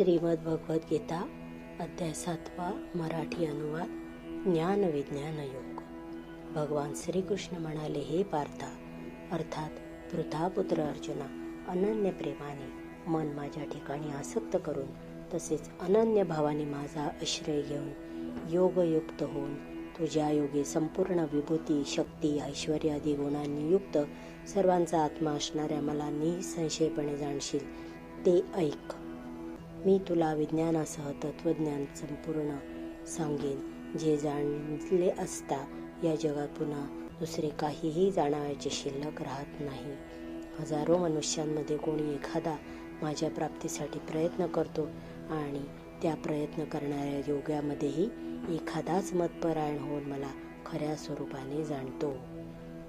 श्रीमद भगवद्गीता अध्याय सातवा मराठी अनुवाद ज्ञान विज्ञान योग. भगवान श्रीकृष्ण म्हणाले हे पार्था अर्थात पृथापुत्र अर्जुना अनन्य प्रेमाने मन माझ्या ठिकाणी आसक्त करून तसेच अनन्य भावाने माझा आश्रय घेऊन योगयुक्त होऊन तुझ्या योगी संपूर्ण विभूती शक्ती ऐश्वर आदी गुणांनी युक्त सर्वांचा आत्मा असणाऱ्या मला निसंशयपणे जाणशील ते ऐक. मी तुला विज्ञानासह तत्वज्ञान संपूर्ण सांगेन. जे जाणले असता या जगात पुन्हा दुसरे काहीही जाणायचे शिल्लक राहत नाही. हजारो मनुष्यांमध्ये कोणी एखादा माझ्या प्राप्तीसाठी प्रयत्न करतो आणि त्या प्रयत्न करणाऱ्या योग्यामध्येही एखादाच मतपरायण होऊन मला खऱ्या स्वरूपाने जाणतो.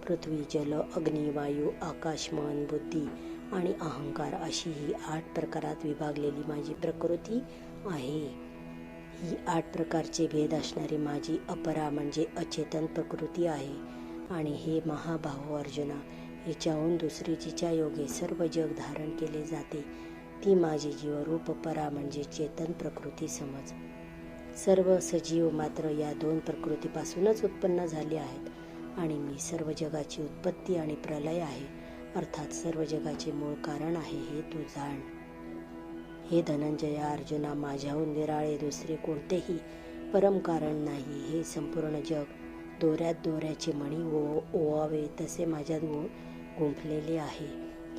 पृथ्वी जल अग्नी वायू आकाश मन बुद्धी आणि अहंकार अशी ही आठ प्रकारात विभागलेली माझी प्रकृती आहे. ही आठ प्रकारचे भेद असणारी माझी अपरा म्हणजे अचेतन प्रकृती आहे. आणि हे महाभाव अर्जुना हिच्याहून दुसरी जिच्या योगे सर्व जग धारण केले जाते ती माझी जीवरूप परा म्हणजे चेतन प्रकृती समज. सर्व सजीव मात्र या दोन प्रकृतीपासूनच उत्पन्न झाले आहेत. आणि मी सर्व जगाची उत्पत्ती आणि प्रलय आहे. अर्थात सर्व जगाचे मूळ कारण आहे हे तू जाण. हे धनंजया अर्जुना माझ्याहून निराळे दुसरे कोणतेही परम कारण नाही. हे संपूर्ण जग दोऱ्यात दोऱ्याचे मणी ओ ओवावे तसे माझ्यात गु गुंफलेले आहे.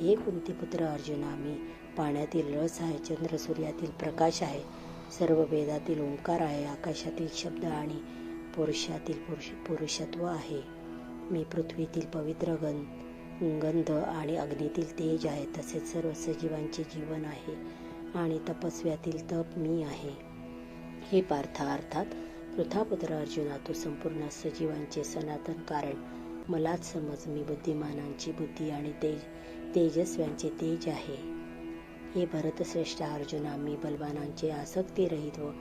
हे कुंतीपुत्र अर्जुना मी पाण्यातील रस आहे चंद्र सूर्यातील प्रकाश आहे सर्व वेदातील ओंकार आहे आकाशातील शब्द आणि पुरुषातील पुरुष पुरुषत्व आहे. मी पृथ्वीतील पवित्र गण गंध आणि अग्नीतील तेज आहे तसेच सर्व सजीवांचे जीवन आहे आणि तपस्व्यातील तप मी आहे. हे पार्था अर्थात पृथापुत्र अर्जुना तू संपूर्ण सजीवांचे सनातन कारण. मलाच समज मी बुद्धिमानांची बुद्धी आणि तेज तेजस्व्यांचे तेज आहे. हे भरतश्रेष्ठ अर्जुना मी बलवानांचे आसक्तीरहित व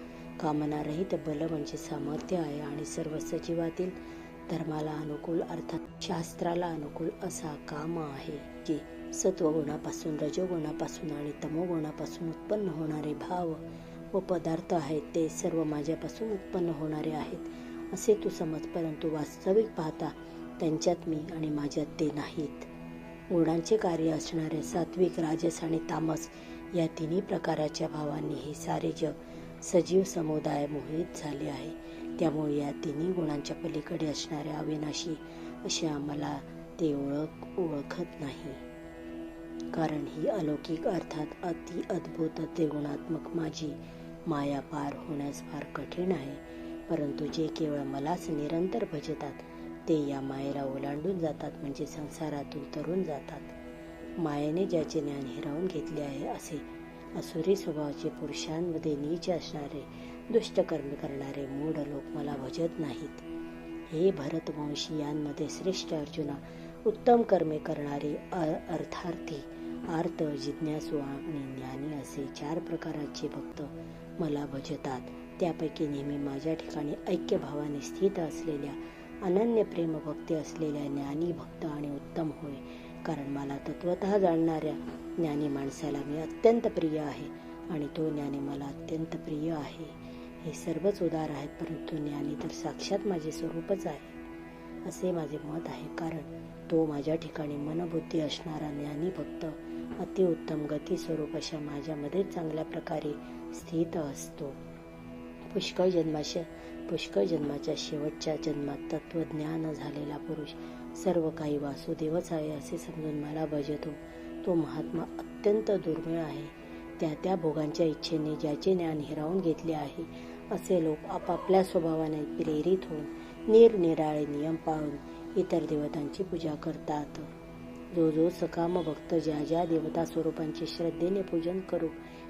कामनारहित बल म्हणजे सामर्थ्य आहे आणि सर्व सजीवातील धर्माला अनुकूल अर्थात शास्त्राला अनुकूल असा काम आहे की सत्वगुणापासून रजोगुणापासून आणि तमोगुणापासून उत्पन्न होणारे भाव व पदार्थ आहेत ते सर्व माझ्यापासून उत्पन्न होणारे आहेत असे तू समज परंतु वास्तविक पाहता त्यांच्यात मी आणि माझ्यात ते नाहीत. गुणांचे कार्य असणारे सात्विक राजस आणि तामस या तिन्ही प्रकाराच्या भावांनी हे सारे जग सजीव समुदाय मोहित झाले आहे. त्यामुळे या तिन्ही गुणांच्या पलीकडे असणाऱ्या अविनाशी असे आम्हाला ते ओळख ओळखत नाही. कारण ही अलौकिक अर्थात अति अद्भुत ते गुणात्मक माझी माया पार होण्यास फार कठीण आहे. परंतु जे केवळ मलाच निरंतर भजतात ते या मायेला ओलांडून जातात म्हणजे संसारातून तरून जातात. मायेने ज्याचे ज्ञान हिरावून घेतले आहे असे असुरी स्वभावाचे पुरुषांमध्ये नीच असणारे दुष्टकर्म करणारे मूढ लोक मला भजत नाहीत. हे भरतवंशी यांमध्ये श्रेष्ठ अर्जुना उत्तम कर्मे करणारे अर्थार्थी आर्त जिज्ञासू आणि ज्ञानी असे चार प्रकाराचे भक्त मला भजतात त्यापैकी नेहमी माझ्या ठिकाणी ऐक्यभावाने स्थित असलेल्या अनन्य प्रेम भक्ती असलेल्या ज्ञानी भक्त आणि उत्तम होय. कारण मला तत्वत जाणणाऱ्या ज्ञानी माणसाला मी अत्यंत प्रिय आहे आणि तो ज्ञानी मला अत्यंत प्रिय आहे. हे सर्वच उदार आहेत परंतु ज्ञानी तर साक्षात माझे स्वरूपच आहे असे माझे मत आहे. कारण तो माझ्या ठिकाणी मनबुद्धी असणारा ज्ञानी भक्त अतिउत्तम गती स्वरूप अशा माझ्यामध्ये चांगल्या प्रकारे स्थित असतो. पुष्कळ जन्माच्या पुष्कळ जन्माच्या शेवटच्या जन्मात तत्वज्ञान झालेला पुरुष सर्व काही वासुदेवच आहे असे समजून मला भजतो तो महात्मा अत्यंत दुर्मिळ आहे. त्या त्या भोगांच्या इच्छेने ज्याचे ज्ञान हिरावून घेतले आहे असे लोक आपापल्या स्वभावाने प्रेरित होऊन निरनिराळे नियम पाळून इतर देवतांची पूजा करतात. जो जो सकाम भक्त ज्या ज्या देवता स्वरूपांचे श्रद्धेने पूजन करू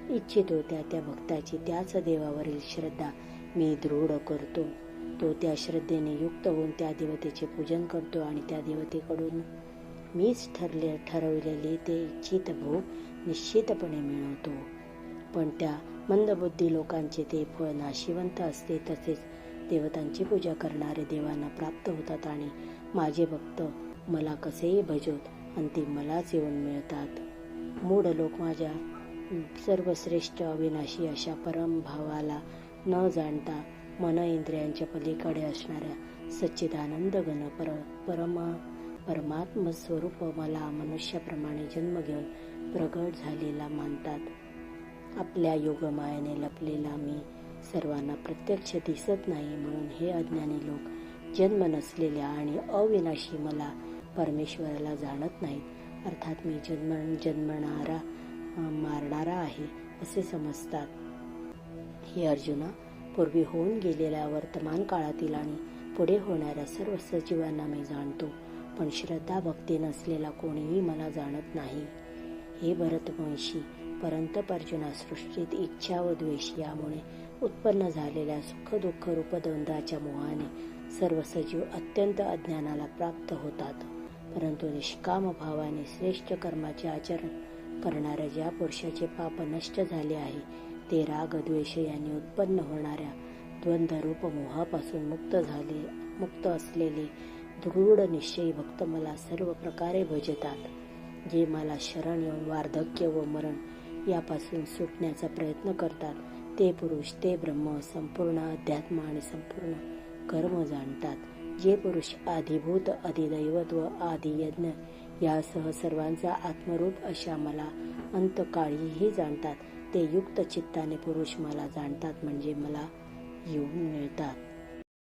इच्छितो त्या त्या भक्ताची त्याच देवावरील श्रद्धा मी दृढ करतो. तो त्या श्रद्धेने युक्त होऊन त्या देवतेचे पूजन करतो आणि त्या देवतेकडून मीच ठरले ठरवलेले ते इच्छित भोग निश्चितपणे मिळवतो. पण त्या मंदबुद्धी लोकांचे ते फळ नाशिवंत असते तसेच देवतांची पूजा करणारे देवांना प्राप्त होतात आणि माझे भक्त मला कसेही भजवत अंतिम मलाच येऊन मिळतात. मूढ लोक माझ्या सर्वश्रेष्ठ अविनाशी अशा परमभावाला न जाणता मन इंद्रियांच्या पलीकडे असणाऱ्या सच्चिदानंद घन पर परमा परमात्म स्वरूप मला मनुष्याप्रमाणे जन्म घेऊन प्रगट झालेला मानतात. आपल्या योगमायाने लपलेला मी सर्वांना प्रत्यक्ष दिसत नाही म्हणून हे अज्ञानी लोक जन्म नसलेल्या आणि अविनाशी मला परमेश्वराला जाणत नाहीत. अर्थात मी जन्म जन्मणारा मारणारा आहे असे समजतात. हे अर्जुना पूर्वी होऊन गेलेल्या वर्तमान काळातील आणि पुढे होणाऱ्या सर्व सजीवांना मी जाणतो पण श्रद्धा भक्ती नसलेला कोणीही मला जाणत नाही. हे भरतवंशी परंतप अर्जुना सृष्टीत इच्छा व द्वेष यामुळे उत्पन्न झालेल्या सुखदुःख रूपद्वंदाच्या मोहाने सर्व सजीव अत्यंत अज्ञानाला प्राप्त होतात. परंतु निष्काम भावाने श्रेष्ठ कर्माचे आचरण करणाऱ्या ज्या पुरुषाचे पाप नष्ट झाले आहे ते राग द्वेष यांनी उत्पन्न होणाऱ्या द्वंद्वरूप मोहापासून मुक्त झाले मुक्त असलेले दृढ निश्चयी भक्त मला सर्व प्रकारे भजतात जे मला शरण येऊन वार्धक्य व मरण यापासून सुटण्याचा प्रयत्न करतात. ते पुरुष ते ब्रह्म संपूर्ण अध्यात्म आणि संपूर्ण कर्म जाणतात. जे पुरुष आधिभूत अधिदैवत व आदियज्ञ यासह सर्वांचा आत्मरूप अशा मला अंतकाळीही जाणतात. ते युक्त चित्ताने पुरुष मला जाणतात म्हणजे मला येऊन मिळतात.